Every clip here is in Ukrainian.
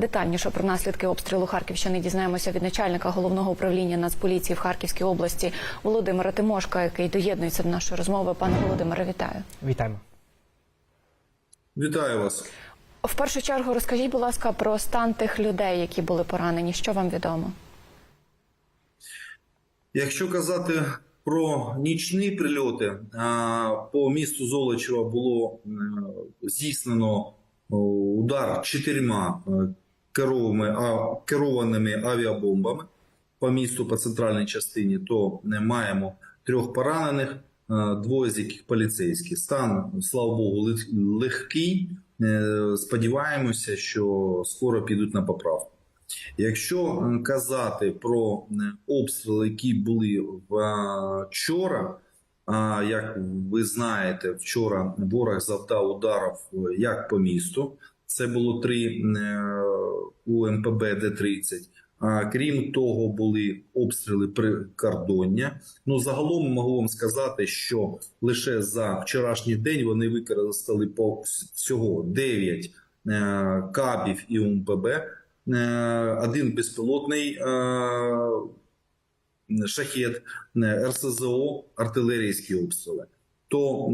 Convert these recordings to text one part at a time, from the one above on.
Детальніше про наслідки обстрілу Харківщини дізнаємося від начальника головного управління Нацполіції в Харківській області Володимира Тимошка, який доєднується до нашої розмови. Пане Володимире, вітаю. Вітаємо. Вітаю вас. В першу чергу розкажіть, будь ласка, про стан тих людей, які були поранені. Що вам відомо? Якщо казати про нічні прильоти, по місту Золочева було е, здійснено удар чотирма е, керованими, а, керованими авіабомбами по місту по центральній частині, то не маємо трьох поранених, е, двоє з яких поліцейські. Стан, слава Богу, легкий. Е, Сподіваємося, що скоро підуть на поправку. Якщо е, казати про обстріли, які були вчора, а як ви знаєте, вчора ворог завдав ударів як по місту. Це було три е, УМПБ Д-30. А крім того, були обстріли прикордоння. Ну загалом можу вам сказати, що лише за вчорашній день вони використали по всього 9 е, кабів і УМПБ е, один безпілотний е, шахет, РСЗО, артилерійські обстріли. То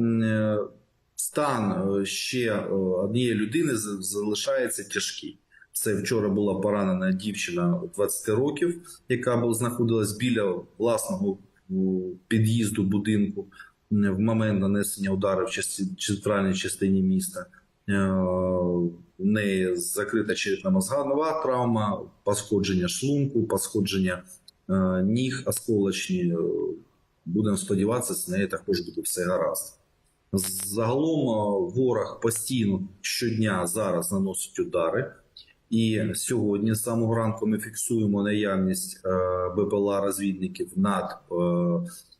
стан ще однієї людини залишається тяжкий. Це вчора була поранена дівчина 20 років, яка знаходилась біля власного під'їзду будинку в момент нанесення ударів в центральній частині міста. Е, У неї закрита черепно-мозгова травма, пошкодження шлунку, пошкодження е, ніг осколочні. Е, Будемо сподіватися, з нею також буде все гаразд. Загалом ворог постійно щодня зараз наносить удари. І сьогодні з самого ранку ми фіксуємо наявність е, БПЛА розвідників над е,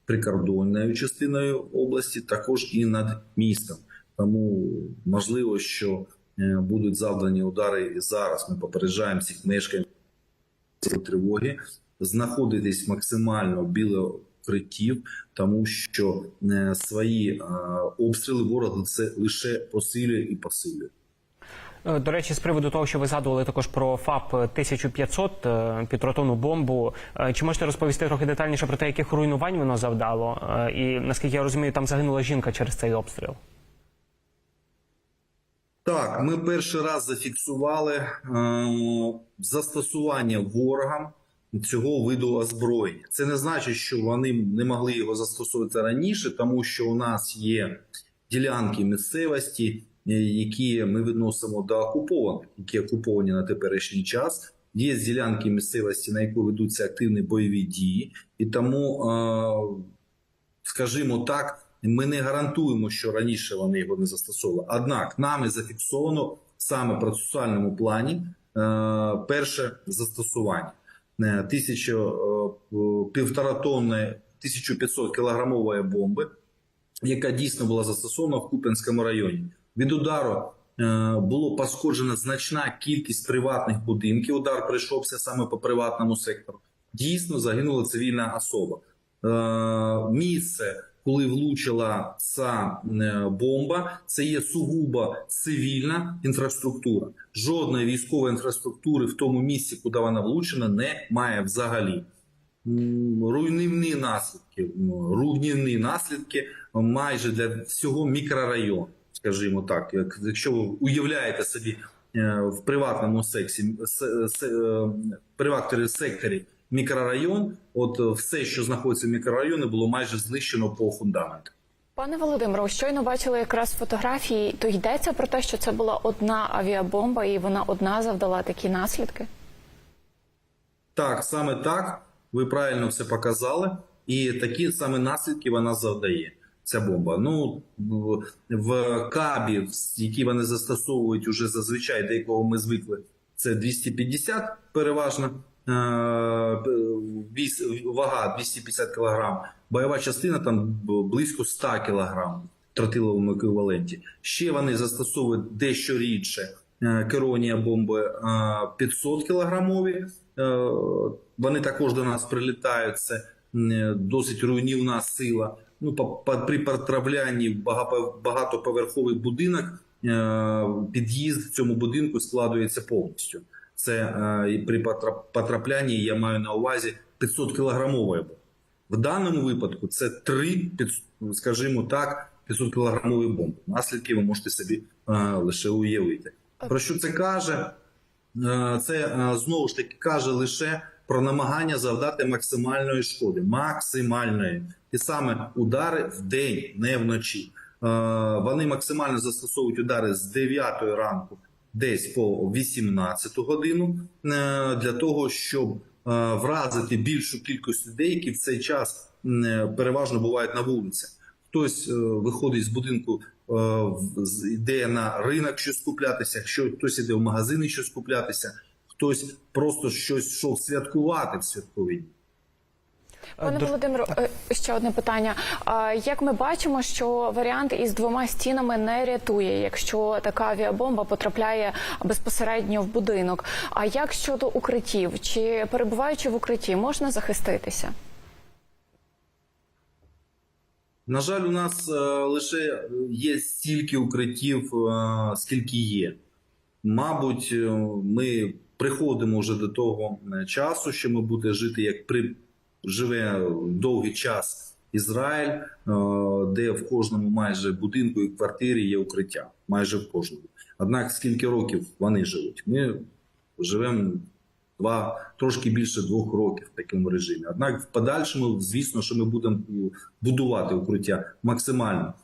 прикордонною частиною області, також і над містом. Тому можливо, що е, будуть завдані удари і зараз. Ми попереджаємо всіх мешканців тривоги, знаходитись максимально біля укриттів, тому що свої обстріли ворога це лише посилює і посилює. Е, До речі, з приводу того, що ви згадували також про ФАП 1500 е, підротонну бомбу. е, Чи можете розповісти трохи детальніше про те, яких руйнувань воно завдало? І наскільки я розумію, там загинула жінка через цей обстріл. Так, ми перший раз зафіксували е, застосування ворогам цього виду озброєння. Це не значить, що вони не могли його застосовувати раніше, тому що у нас є ділянки місцевості, які ми відносимо до окупованих, які окуповані на теперішній час. Є ділянки місцевості, на яку ведуться активні бойові дії, і тому, е, скажімо так, ми не гарантуємо, що раніше вони його не застосовували. Однак нами зафіксовано саме в процесуальному плані е, перше застосування. Е, Тисячу е, півтора тонни 1500 кілограмової бомби, яка дійсно була застосована в Куп'янському районі. Від удару е, було пошкоджена значна кількість приватних будинків. Удар прийшовся саме по приватному сектору. Дійсно загинула цивільна особа. Е, Місце, коли влучила ця е, бомба, це є сугубо цивільна інфраструктура. Жодної військової інфраструктури в тому місці, куди вона влучена, немає взагалі. М, Руйнівні наслідки, руйнівні наслідки майже для всього мікрорайону, скажімо так. Як якщо ви уявляєте собі е, в приватному сексі се- се- е, приватному секторі мікрорайон, от все, що знаходиться в мікрорайоні, було майже знищено по фундаменту. Пане Володимире, щойно бачили якраз фотографії. То йдеться про те, що це була одна авіабомба, і вона одна завдала такі наслідки. Так, саме так. Ви правильно все показали, і такі саме наслідки вона завдає. Ця бомба. Ну в, кабі, які вони застосовують уже зазвичай, до якого ми звикли, це 250 переважно. е, Вага 250 кг. Бойова частина там близько 100 кг тротиловому еквіваленті. Ще вони застосовують дещо рідше е, керовані бомби е, 500 кілограмові. Е, Вони також до нас прилітають. Це досить руйнівна сила. Ну, по, по, при потраплянні в багатоповерховий будинок, е, під'їзд в цьому будинку складується повністю. Це е, при потраплянні я маю на увазі 500 кілограмової бомби. В даному випадку це три, скажімо так, 500 кілограмові бомби. Наслідки ви можете собі е, лише уявити. Про що це каже? Це знову ж таки каже лише про намагання завдати максимальної шкоди, максимальної, і саме удари в день, не вночі. Е, Вони максимально застосовують удари з 9 ранку, десь по 18 годину, е, для того, щоб е, вразити більшу кількість людей, які в цей час переважно бувають на вулицях. Хтось виходить з будинку, йде на ринок щось куплятися, хтось іде в магазини щось куплятися, хтось просто щось йшов святкувати в святкові. дні. Пане До- Володимиру, е, ще одне питання. Як ми бачимо, що варіант із двома стінами не рятує, якщо така авіабомба потрапляє безпосередньо в будинок. А як щодо укриттів? Чи перебуваючи в укритті, можна захиститися? На жаль, у нас е, лише є стільки укриттів, е, скільки є. Мабуть, ми приходимо вже до того е, часу, що ми будемо жити, як при живе довгий час Ізраїль, е, де в кожному майже будинку і квартирі є укриття. Майже в кожному. Однак скільки років вони живуть? Ми живемо два трошки більше двох років в такому режимі. Однак, в подальшому, звісно, що ми будемо будувати укриття максимально.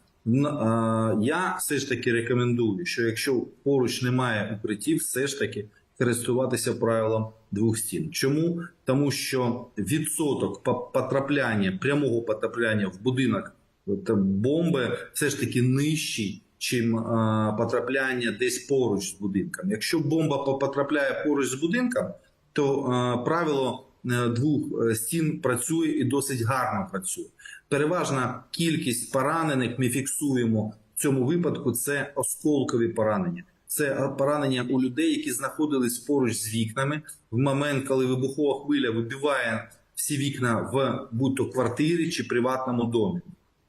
Я все ж таки рекомендую, що якщо поруч немає укриттів, все ж таки користуватися правилом двох стін. Чому? Тому що відсоток потрапляння, прямого потрапляння в будинок бомби все ж таки нижчий, чим а, потрапляння десь поруч з будинком. Якщо бомба потрапляє поруч з будинком, то а, правило е, двох е, стін працює і досить гарно працює. Переважна кількість поранених ми фіксуємо в цьому випадку. Це осколкові поранення. Це поранення у людей, які знаходились поруч з вікнами в момент, коли вибухова хвиля вибиває всі вікна в будь-то квартирі чи приватному домі.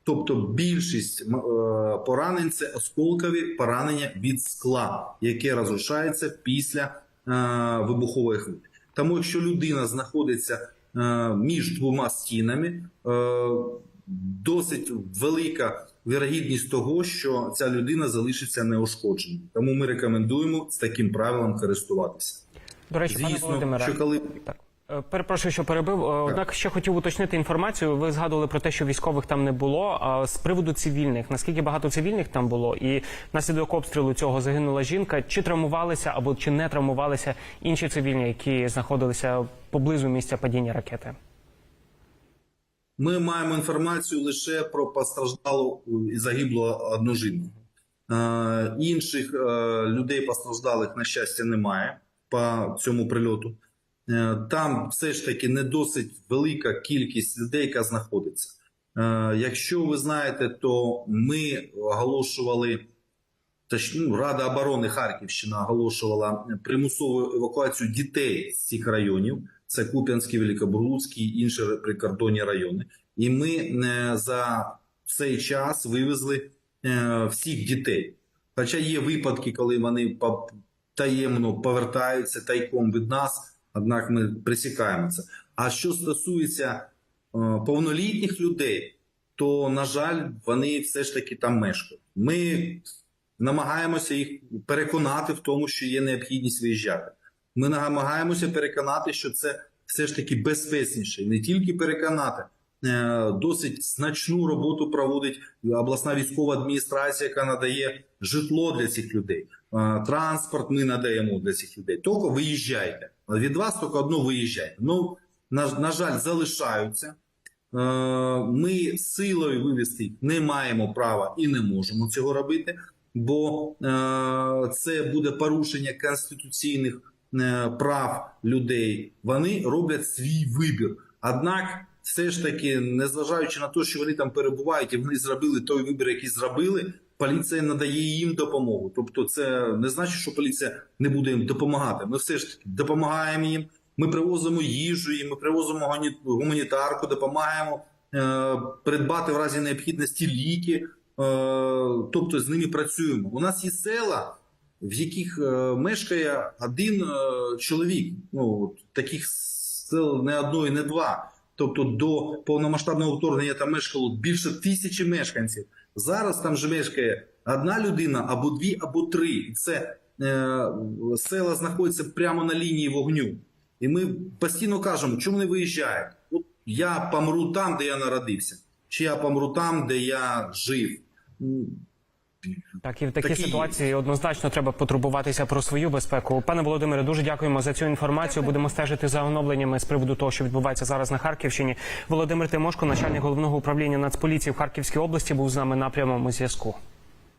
Тобто більшість е, поранень це осколкові поранення від скла, яке розрушається після е, вибухової хвилі. Тому якщо людина знаходиться е, між двома стінами, досить велика вірогідність того, що ця людина залишиться неушкодженою. Тому ми рекомендуємо з таким правилом користуватися. До речі, пане Звісно, Володимире, що коли Так. Е, Перепрошую, що перебив. Е, Однак ще хотів уточнити інформацію. Ви згадували про те, що військових там не було. А з приводу цивільних, наскільки багато цивільних там було, і внаслідок обстрілу цього загинула жінка. Чи травмувалися або чи не травмувалися інші цивільні, які знаходилися поблизу місця падіння ракети? Ми маємо інформацію лише про постраждалу і загиблого одну жінку. Е, інших е, людей постраждалих, на щастя, немає по цьому прильоту. Е, там все ж таки не досить велика кількість людей, яка знаходиться. Е, якщо ви знаєте, то ми оголошували. Ну, Рада оборони Харківщина оголошувала примусову евакуацію дітей з цих районів. Це Куп'янський, Великобурлуцький і інші прикордонні райони. І ми е, за цей час вивезли е, всіх дітей. Хоча є випадки, коли вони таємно повертаються тайком від нас, однак ми присікаємо це. А що стосується е, повнолітніх людей, то, на жаль, вони все ж таки там мешкають. Ми намагаємося їх переконати в тому, що є необхідність виїжджати. Ми намагаємося переконати, що це все ж таки безпечніше. Не тільки переконати, е, досить значну роботу проводить обласна військова адміністрація, яка надає житло для цих людей. Е, Транспорт ми надаємо для цих людей. Тільки виїжджайте. Від вас тільки одно виїжджайте. Ну, на, на жаль, залишаються. Е, Ми силою вивести не маємо права і не можемо цього робити, бо це буде порушення конституційних прав людей. Вони роблять свій вибір. Однак, все ж таки, незважаючи на те, що вони там перебувають і вони зробили той вибір, який зробили, поліція надає їм допомогу. Тобто, це не значить, що поліція не буде їм допомагати. Ми все ж таки допомагаємо їм. Ми привозимо їжу, їм, ми привозимо гуманітарку, допомагаємо е, придбати в разі необхідності ліки. Е, тобто з ними працюємо. У нас є села, в яких е, мешкає один е, чоловік. Ну от таких сел не одно і не два. Тобто до повномасштабного вторгнення там мешкало більше тисячі мешканців. Зараз там же мешкає одна людина або дві, або три. І це е, села знаходяться прямо на лінії вогню. І ми постійно кажемо, чому не виїжджають? От я помру там, де я народився, чи я помру там, де я жив. Так, і в такій Такі ситуації однозначно треба потурбуватися про свою безпеку. Пане Володимире, дуже дякуємо за цю інформацію. Будемо стежити за оновленнями з приводу того, що відбувається зараз на Харківщині. Володимир Тимошко, начальник головного управління Нацполіції в Харківській області, був з нами на прямому зв'язку.